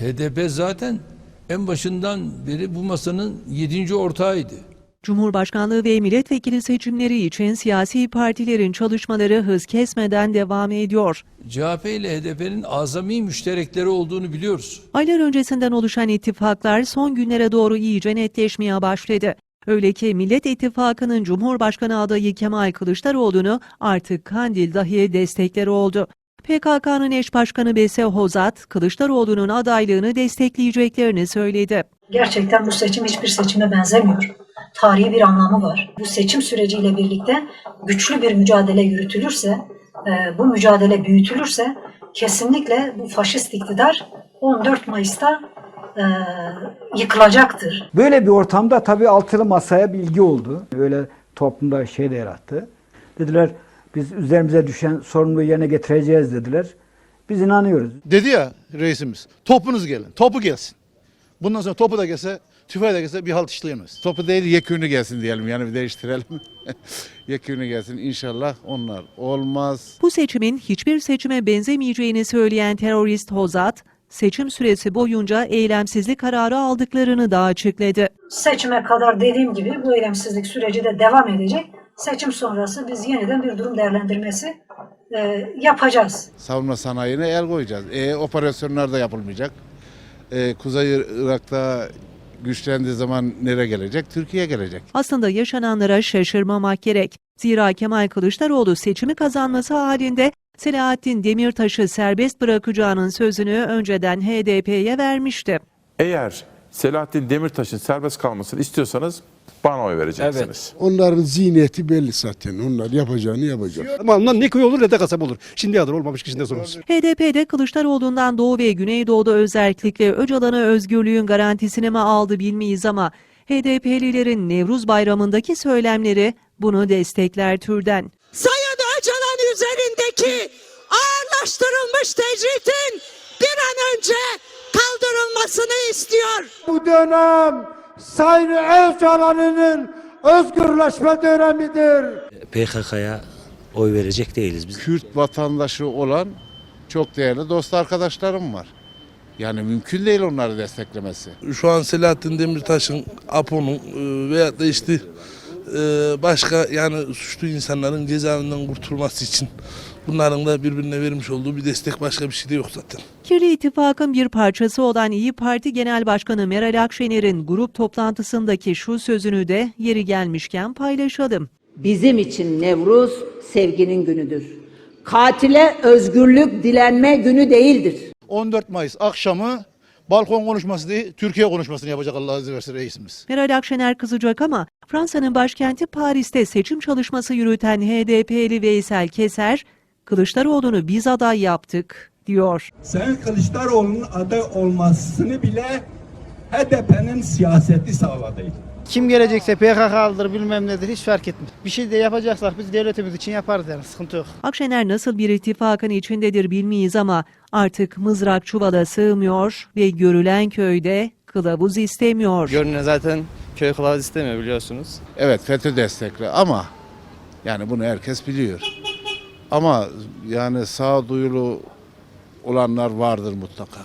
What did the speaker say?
HDP zaten en başından beri bu masanın yedinci ortağıydı. Cumhurbaşkanlığı ve milletvekili seçimleri için siyasi partilerin çalışmaları hız kesmeden devam ediyor. CHP ile HDP'nin azami müşterekleri olduğunu biliyoruz. Aylar öncesinden oluşan ittifaklar son günlere doğru iyice netleşmeye başladı. Öyle ki Millet İttifakı'nın Cumhurbaşkanı adayı Kemal Kılıçdaroğlu'nu artık Kandil dahi destekleri oldu. PKK'nın eş başkanı Bese Hozat, Kılıçdaroğlu'nun adaylığını destekleyeceklerini söyledi. Gerçekten bu seçim hiçbir seçime benzemiyor. Tarihi bir anlamı var. Bu seçim süreciyle birlikte güçlü bir mücadele yürütülürse, e, bu mücadele büyütülürse kesinlikle bu faşist iktidar 14 Mayıs'ta e, yıkılacaktır. Böyle bir ortamda tabii altılı masaya bilgi oldu. Öyle toplumda şey de yarattı. Dediler biz üzerimize düşen sorumluluğu yerine getireceğiz dediler. Biz inanıyoruz. Dedi ya reisimiz topunuz gelin topu gelsin. Bundan sonra topu da gelse tüfeği de gelse bir halt işleyemez. Topu değil yekünü gelsin diyelim yani bir değiştirelim. yekünü gelsin inşallah onlar olmaz. Bu seçimin hiçbir seçime benzemeyeceğini söyleyen terörist Hozat, seçim süresi boyunca eylemsizlik kararı aldıklarını da açıkladı. Seçime kadar dediğim gibi bu eylemsizlik süreci de devam edecek. Seçim sonrası biz yeniden bir durum değerlendirmesi e, yapacağız. Savunma sanayine el koyacağız. E, operasyonlar da yapılmayacak. E, Kuzey Irak'ta güçlendiği zaman nereye gelecek? Türkiye gelecek. Aslında yaşananlara şaşırmamak gerek. Zira Kemal Kılıçdaroğlu seçimi kazanması halinde Selahattin Demirtaş'ı serbest bırakacağının sözünü önceden HDP'ye vermişti. Eğer Selahattin Demirtaş'ın serbest kalmasını istiyorsanız bana oy vereceksiniz. Onların zihniyeti belli zaten. Onlar yapacağını yapacak. Ama ondan ne köy olur ne de kasaba olur. Şimdiye kadar olmamış ki şimdi sorumuz. HDP'de Kılıçdaroğlu'ndan Doğu ve Güneydoğu'da özellikle Öcalan'a özgürlüğün garantisini mi aldı bilmeyiz ama HDP'lilerin Nevruz Bayramı'ndaki söylemleri bunu destekler türden. Sayın Öcalan üzerindeki ağırlaştırılmış tecritin bir an önce kaldırılmasını istiyor. Bu dönem Sayın Öcalan'ın özgürleşme dönemidir. PKK'ya oy verecek değiliz biz. Kürt vatandaşı olan çok değerli dost arkadaşlarım var. Yani mümkün değil onları desteklemesi. Şu an Selahattin Demirtaş'ın, APO'nun e, veyahut da işte e, başka yani suçlu insanların cezaevinden kurtulması için bunların da birbirine vermiş olduğu bir destek başka bir şey de yok zaten. Kirli İttifak'ın bir parçası olan İyi Parti Genel Başkanı Meral Akşener'in grup toplantısındaki şu sözünü de yeri gelmişken paylaşalım. Bizim için Nevruz sevginin günüdür. Katile özgürlük dilenme günü değildir. 14 Mayıs akşamı balkon konuşması değil Türkiye konuşmasını yapacak Allah izin verirse reisimiz. Meral Akşener kızacak ama Fransa'nın başkenti Paris'te seçim çalışması yürüten HDP'li Veysel Keser, Kılıçdaroğlu'nu biz aday yaptık diyor. Sayın Kılıçdaroğlu'nun aday olmasını bile HDP'nin siyaseti sağladı. Kim gelecekse PKK'lıdır bilmem nedir hiç fark etmez. Bir şey de yapacaksak biz devletimiz için yaparız yani sıkıntı yok. Akşener nasıl bir ittifakın içindedir bilmeyiz ama artık mızrak çuvala sığmıyor ve görülen köyde kılavuz istemiyor. Görünen zaten köy kılavuz istemiyor biliyorsunuz. Evet FETÖ destekli ama yani bunu herkes biliyor. Ama yani sağduyulu olanlar vardır mutlaka.